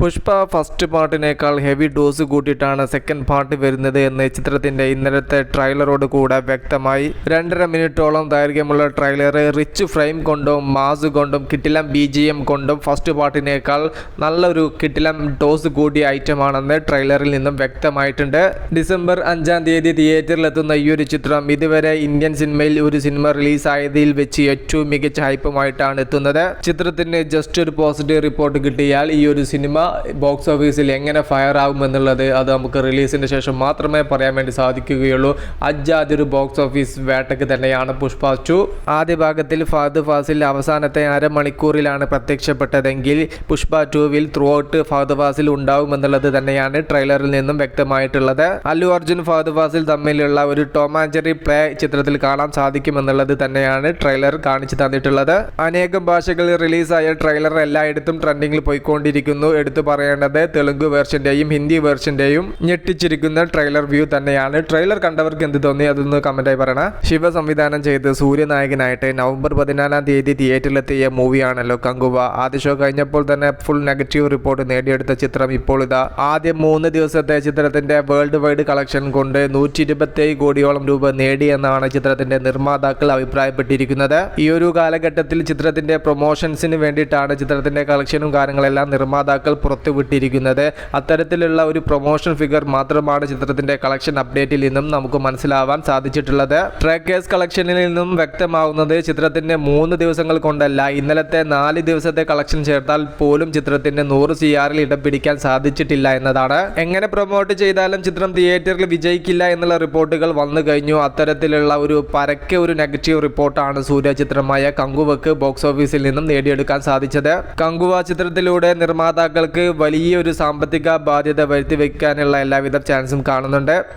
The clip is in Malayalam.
പുഷ്പ ഫസ്റ്റ് പാർട്ടിനേക്കാൾ ഹെവി ഡോസ് കൂട്ടിയിട്ടാണ് സെക്കൻഡ് പാർട്ട് വരുന്നത് എന്ന് ചിത്രത്തിന്റെ ഇന്നലത്തെ ട്രailer-ഓട് കൂടെ വ്യക്തമായി. രണ്ടര മിനിറ്റോളം ദൈർഘ്യമുള്ള ട്രെയിലർ റിച്ച് ഫ്രെയിം കൊണ്ടും മാസ് കൊണ്ടും കിട്ടിലം ബി ജി എം കൊണ്ടും ഫസ്റ്റ് പാർട്ടിനേക്കാൾ നല്ലൊരു കിട്ടിലം ഡോസ് കൂടിയ ഐറ്റമാണെന്ന് ട്രെയിലറിൽ നിന്നും വ്യക്തമായിട്ടുണ്ട്. ഡിസംബർ അഞ്ചാം തീയതി തിയേറ്ററിലെത്തുന്ന ഈ ഒരു ചിത്രം ഇതുവരെ ഇന്ത്യൻ സിനിമയിൽ ഒരു സിനിമ റിലീസായതിൽ വെച്ച് ഏറ്റവും മികച്ച ഹൈപ്പുമായിട്ടാണ് എത്തുന്നത്. ചിത്രത്തിന് ജസ്റ്റ് ഒരു പോസിറ്റീവ് റിപ്പോർട്ട് കിട്ടിയാൽ ഈ ഒരു സിനിമ ബോക്സ് ഓഫീസിൽ എങ്ങനെ ഫയർ ആകുമെന്നുള്ളത് അത് നമുക്ക് റിലീസിന് ശേഷം മാത്രമേ പറയാൻ വേണ്ടി സാധിക്കുകയുള്ളൂ. അജ്ജാദി ഒരു ബോക്സ് ഓഫീസ് വേട്ടയ്ക്ക് തന്നെയാണ് പുഷ്പ ടു ആദ്യ ഭാഗത്തിൽ ഫഹദ് ഫാസിൽ അവസാനത്തെ അരമണിക്കൂറിലാണ് പ്രത്യക്ഷപ്പെട്ടതെങ്കിൽ പുഷ്പ ടുവിൽ ത്രൂ ഔട്ട് ഫഹദ് ഫാസിൽ ഉണ്ടാവുമെന്നുള്ളത് തന്നെയാണ് ട്രെയിലറിൽ നിന്നും വ്യക്തമായിട്ടുള്ളത്. അല്ലു അർജുൻ ഫഹദ് ഫാസിൽ തമ്മിലുള്ള ഒരു ടോം ആൻഡ് പ്ലേ ചിത്രത്തിൽ കാണാൻ സാധിക്കുമെന്നുള്ളത് തന്നെയാണ് ട്രെയിലർ കാണിച്ചു തന്നിട്ടുള്ളത്. അനേകം ഭാഷകളിൽ റിലീസായ ട്രെയിലർ എല്ലായിടത്തും ട്രെൻഡിങ്ങിൽ പോയിക്കൊണ്ടിരിക്കുന്നു. എടുത്തു പറയേണ്ടത് തെലുങ്ക് വേർഷന്റെയും ഹിന്ദി വേർഷന്റെയും ഞെട്ടിച്ചിരിക്കുന്ന ട്രെയിലർ വ്യൂ തന്നെയാണ്. ട്രെയിലർ കണ്ടവർക്ക് എന്ത് തോന്നി? അതൊന്ന് കമന്റായി പറയണ. ശിവ സംവിധാനം ചെയ്ത് സൂര്യനായകനായിട്ട് നവംബർ പതിനാലാം തീയതി തിയേറ്ററിലെത്തിയ മൂവിയാണല്ലോ കങ്കുവ. ആദ്യ ഷോ കഴിഞ്ഞപ്പോൾ തന്നെ ഫുൾ നെഗറ്റീവ് റിപ്പോർട്ട് നേടിയെടുത്ത ചിത്രം ഇപ്പോൾ ഇതാ. ആദ്യം മൂന്ന് ദിവസത്തെ ചിത്രത്തിന്റെ വേൾഡ് വൈഡ് കളക്ഷൻ കൊണ്ട് നൂറ്റി ഇരുപത്തേഴ് കോടിയോളം രൂപ നേടി എന്നാണ് ചിത്രത്തിന്റെ നിർമ്മാതാക്കൾ അഭിപ്രായപ്പെട്ടിരിക്കുന്നത്. ഈ ഒരു കാലഘട്ടത്തിൽ ചിത്രത്തിന്റെ പ്രൊമോഷൻസിന് വേണ്ടിയിട്ടാണ് ചിത്രത്തിന്റെ കളക്ഷനും കാര്യങ്ങളെല്ലാം നിർമ്മാതാക്കൾ പുറത്തുവിട്ടിരിക്കുന്നത് അത്തരത്തിലുള്ള ഒരു പ്രൊമോഷൻ ഫിഗർ മാത്രമാണ് ചിത്രത്തിന്റെ കളക്ഷൻ അപ്ഡേറ്റിൽ നിന്നും നമുക്ക് മനസ്സിലാവാൻ സാധിച്ചിട്ടുള്ളത്. ട്രാക്കേഴ്സ് കളക്ഷനിൽ നിന്നും വ്യക്തമാവുന്നത് ചിത്രത്തിന്റെ മൂന്ന് ദിവസങ്ങൾ കൊണ്ടല്ല. ഇന്നലത്തെ നാല് ദിവസത്തെ കളക്ഷൻ ചേർത്താൽ പോലും ചിത്രത്തിന്റെ നൂറ് സി ആറിൽ ഇടം പിടിക്കാൻ സാധിച്ചിട്ടില്ല എന്നതാണ്. എങ്ങനെ പ്രൊമോട്ട് ചെയ്താലും ചിത്രം തിയേറ്ററിൽ വിജയിക്കില്ല എന്നുള്ള റിപ്പോർട്ടുകൾ വന്നു കഴിഞ്ഞു. അത്തരത്തിലുള്ള ഒരു പരക്കെ ഒരു നെഗറ്റീവ് റിപ്പോർട്ടാണ് സൂര്യ ചിത്രമായ കങ്കുവക്ക് ബോക്സ് ഓഫീസിൽ നിന്നും നേടിയെടുക്കാൻ സാധിച്ചത്. കങ്കുവ ചിത്രത്തിലൂടെ നിർമ്മാതാക്കൾക്ക് വലിയൊരു സാമ്പത്തിക ബാധ്യത വരുത്തി വെക്കാനുള്ള എല്ലാവിധ ചാൻസും കാണുന്നുണ്ട്.